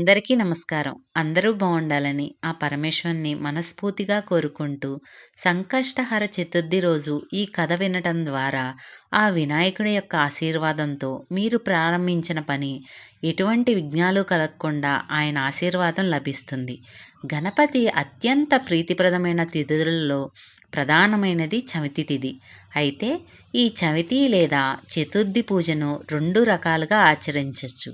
అందరికీ నమస్కారం. అందరూ బాగుండాలని ఆ పరమేశ్వరుని మనస్ఫూర్తిగా కోరుకుంటూ సంకష్టహర చతుర్థి రోజు ఈ కథ వినటం ద్వారా ఆ వినాయకుడి యొక్క ఆశీర్వాదంతో మీరు ప్రారంభించిన పని ఎటువంటి విఘ్నాలు కలగకుండా ఆయన ఆశీర్వాదం లభిస్తుంది. గణపతి అత్యంత ప్రీతిప్రదమైన తిథులలో ప్రధానమైనది చవితి తిథి అయితే ఈ చవితి లేదా చతుర్థి పూజను రెండు రకాలుగా ఆచరించవచ్చు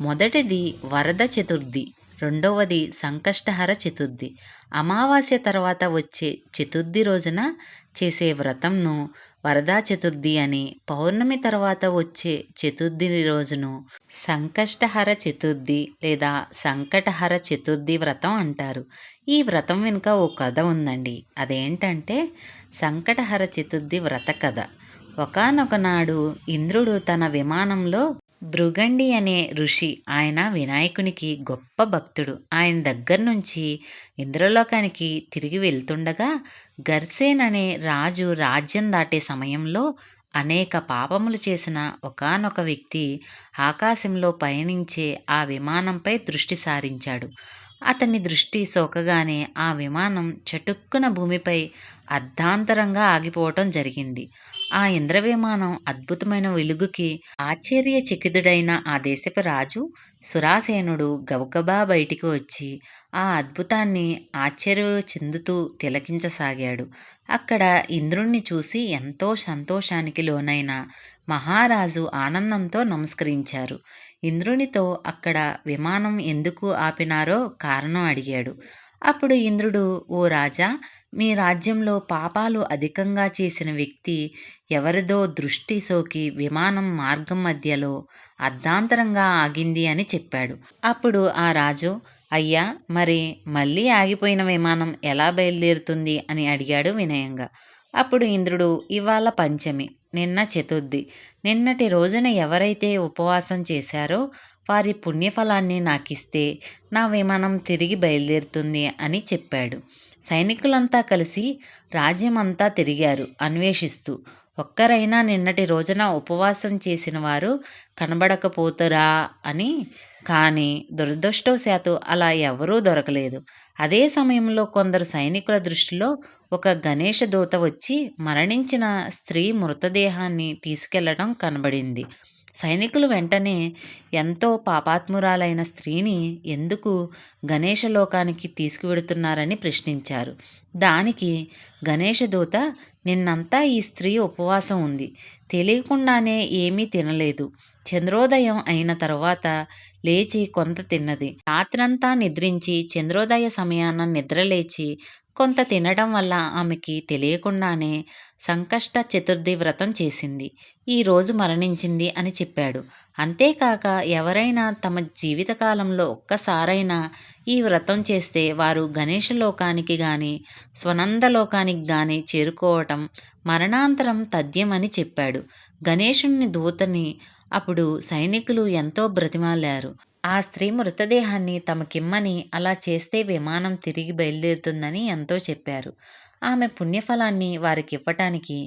మొదటిది వరద చతుర్థి రెండవది సంకష్టహర చతుర్థి. అమావాస్య తర్వాత వచ్చే చతుర్థి రోజున చేసే వ్రతంను వరదా చతుర్థి అని పౌర్ణమి తర్వాత వచ్చే చతుర్థి రోజును సంకష్టహర చతుర్థి లేదా సంకటహర చతుర్థి వ్రతం అంటారు. ఈ వ్రతం వెనుక ఓ కథ ఉందండి. అదేంటంటే సంకటహర చతుర్థి వ్రత కథ. ఒకనొకనాడు ఇంద్రుడు తన విమానంలో భృగండి అనే ఋషి ఆయన వినాయకునికి గొప్ప భక్తుడు. ఆయన దగ్గర నుంచి ఇంద్రలోకానికి తిరిగి వెళ్తుండగా గర్సేన్ అనే రాజు రాజ్యం దాటే సమయంలో అనేక పాపములు చేసిన ఒకనొక వ్యక్తి ఆకాశంలో పయనించే ఆ విమానంపై దృష్టి సారించాడు. అతని దృష్టి సోకగానే ఆ విమానం చటుక్కున భూమిపై అర్ధాంతరంగా ఆగిపోవటం జరిగింది. ఆ ఇంద్రవిమానం అద్భుతమైన వెలుగుకి ఆశ్చర్యచకితుడైన ఆ దేశపు రాజు సురాసేనుడు గబగబా బయటికి వచ్చి ఆ అద్భుతాన్ని ఆశ్చర్య చెందుతూ తిలకించసాగాడు. అక్కడ ఇంద్రుణ్ణి చూసి ఎంతో సంతోషానికి లోనైన మహారాజు ఆనందంతో నమస్కరించారు. ఇంద్రునితో అక్కడ విమానం ఎందుకు ఆపినారో కారణం అడిగాడు. అప్పుడు ఇంద్రుడు ఓ రాజా మీ రాజ్యంలో పాపాలు అధికంగా చేసిన వ్యక్తి ఎవరిదో దృష్టి సోకి విమానం మార్గం మధ్యలో అర్ధాంతరంగా ఆగింది అని చెప్పాడు. అప్పుడు ఆ రాజు అయ్యా మరి మళ్ళీ ఆగిపోయిన విమానం ఎలా బయలుదేరుతుంది? అని అడిగాడు వినయంగా. అప్పుడు ఇంద్రుడు ఇవాళ పంచమి నిన్న చతుర్థి. నిన్నటి రోజున ఎవరైతే ఉపవాసం చేశారో వారి పుణ్యఫలాన్ని నాకిస్తే నా విమానం తిరిగి బయలుదేరుతుంది అని చెప్పాడు. సైనికులంతా కలిసి రాజ్యమంతా తిరిగారు అన్వేషిస్తూ. ఒక్కరైనా నిన్నటి రోజున ఉపవాసం చేసిన వారు కనబడకపోతురా అని. కానీ దురదృష్టవశాత్తు అలా ఎవరూ దొరకలేదు. అదే సమయంలో కొందరు సైనికుల దృష్టిలో ఒక గణేష దూత వచ్చి మరణించిన స్త్రీ మృతదేహాన్ని తీసుకెళ్ళడం కనబడింది. సైనికులు వెంటనే ఎంతో పాపాత్మురాలైన స్త్రీని ఎందుకు గణేష లోకానికి తీసుకువెడుతున్నారని ప్రశ్నించారు. దానికి గణేషదూత నిన్నంతా ఈ స్త్రీ ఉపవాసం ఉంది. తెలియకుండానే ఏమీ తినలేదు. చంద్రోదయం అయిన తర్వాత లేచి కొంత తిన్నది. రాత్రంతా నిద్రించి చంద్రోదయ సమయాన నిద్రలేచి కొంత తినడం వల్ల ఆమెకి తెలియకుండానే సంకష్ట చతుర్థి వ్రతం చేసింది. ఈరోజు మరణించింది అని చెప్పాడు. అంతేకాక ఎవరైనా తమ జీవితకాలంలో ఒక్కసారైనా ఈ వ్రతం చేస్తే వారు గణేష లోకానికి కానీ స్వనంద లోకానికి కానీ చేరుకోవటం మరణాంతరం తథ్యమని చెప్పాడు. గణేషుణ్ణి దూతని అప్పుడు సైనికులు ఎంతో బ్రతిమాలారు. ఆ స్త్రీ మృతదేహాన్ని తమకిమ్మని అలా చేస్తే విమానం తిరిగి బయలుదేరుతుందని ఎంతో చెప్పారు. ఆమె పుణ్యఫలాన్ని వారికి ఇవ్వటానికి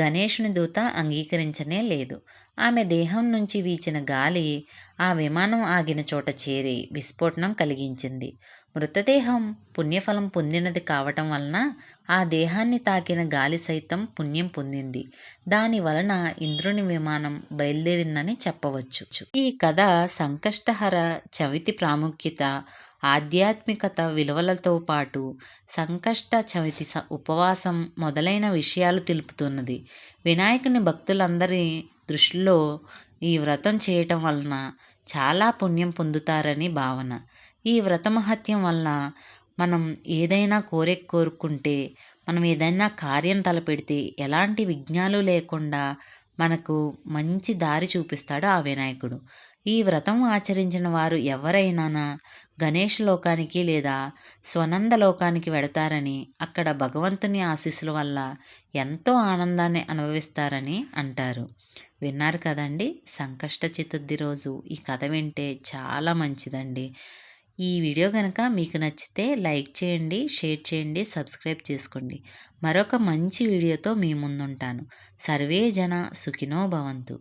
గణేషుని దూత అంగీకరించనే లేదు. ఆమె దేహం నుంచి వీచిన గాలి ఆ విమానం ఆగిన చోట చేరి విస్ఫోటనం కలిగించింది. మృతదేహం పుణ్యఫలం పొందినది కావటం వలన ఆ దేహాన్ని తాకిన గాలి సైతం పుణ్యం పొందింది. దాని వలన ఇంద్రుని విమానం బయలుదేరిందని చెప్పవచ్చు. ఈ కథ సంకష్టహర చవితి ప్రాముఖ్యత ఆధ్యాత్మికత విలువలతో పాటు సంకష్ట చవితి ఉపవాసం మొదలైన విషయాలు తెలుపుతున్నది. వినాయకుని భక్తులందరి దృష్టిలో ఈ వ్రతం చేయటం వలన చాలా పుణ్యం పొందుతారని భావన. ఈ వ్రతమహత్యం వలన మనం ఏదైనా కోరిక కోరుకుంటే మనం ఏదైనా కార్యం తలపెడితే ఎలాంటి విఘ్నాలు లేకుండా మనకు మంచి దారి చూపిస్తాడు ఆ వినాయకుడు ఈ వ్రతం ఆచరించిన వారు ఎవరైనా గణేష్ లోకానికి లేదా స్వనంద లోకానికి వెడతారని అక్కడ భగవంతుని ఆశీస్సుల వల్ల ఎంతో ఆనందాన్ని అనుభవిస్తారని అంటారు. విన్నారు కదండి. సంకష్ట చతుర్థి రోజు. ఈ కథ వింటే చాలా మంచిదండి. ఈ వీడియో కనుక మీకు నచ్చితే లైక్ చేయండి షేర్ చేయండి సబ్స్క్రైబ్ చేసుకోండి. మరొక మంచి వీడియోతో మీ ముందుంటాను. సర్వే జన సుఖినో భవంతు.